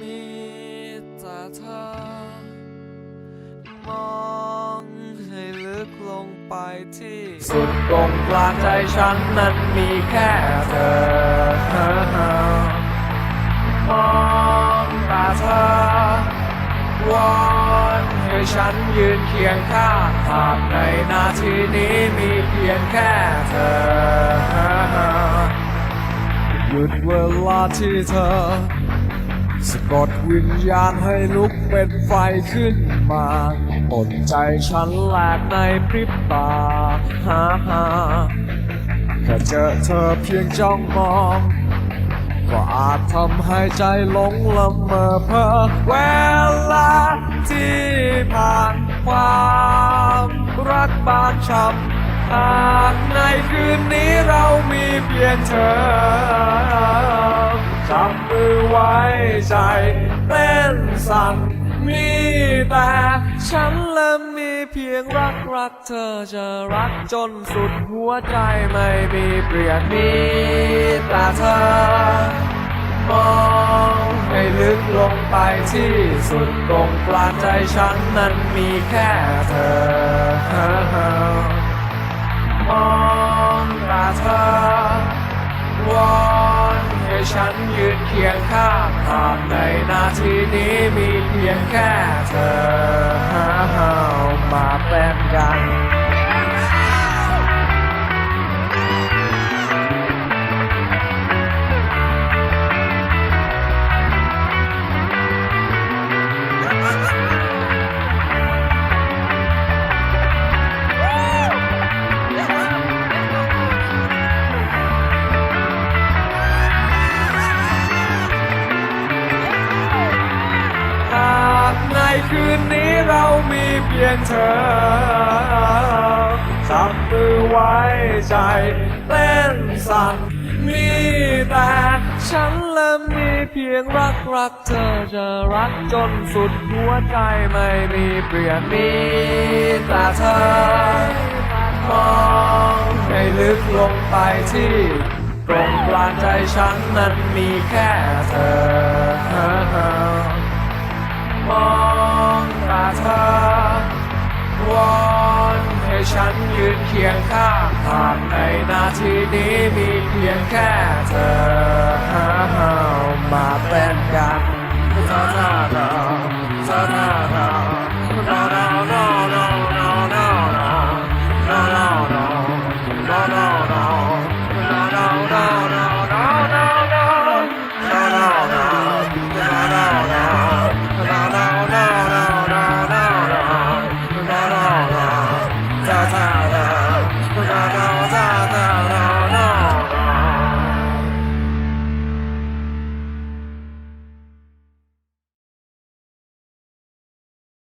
มีแต่เธอ มองให้ลึกลงไปที่ สุดตรงกลางใจฉันนั้นมีแค่เธอ มองตาเธอวอนให้ฉันยืนเคียงข้างหากในนาทีนี้มีเพียงแค่เธอ หยุดเวลาที่เธอ สะกดวิญญาณให้ลุกเป็นไฟขึ้นมาอดใจฉันแหลกในพริบตาฮ่าฮ่าแค่เจอเธอเพียงจ้องมอง ก็อาจทำให้ใจหลงละเมอเพ้อเวลาที่ผ่านความรักบานช้ำหากในคืนนี้เรามีเพียงเธอ ใจเต้นสั่นมีแต่ฉันและมีเพียงรักรักเธอจะรักจนสุดหัวใจไม่มีเปลี่ยนมีแต่เธอ มองให้ลึกลงไปที่สุดตรงกลางใจฉันนั้นมีแค่เธอ ฉันยืนเคียงข้างหากในนาทีนี้มีเพียงแค่เธอมาเป็นกัน คืนนี้เรามีเพียงเธอจับมือไว้ใจเต้นสั่นมีแต่ฉันและมีเพียงรักรักเธอจะรักจนสุดหัวใจไม่มีเปลี่ยนมีแต่เธอมองให้ลึกลงไปที่ตรงกลางใจฉันนั้นมีแค่เธอ ฉันยืนเคียงข้างหากในนาทีนี้มีเพียงแค่เธอมาเป็นกันเธอหน้าซาซา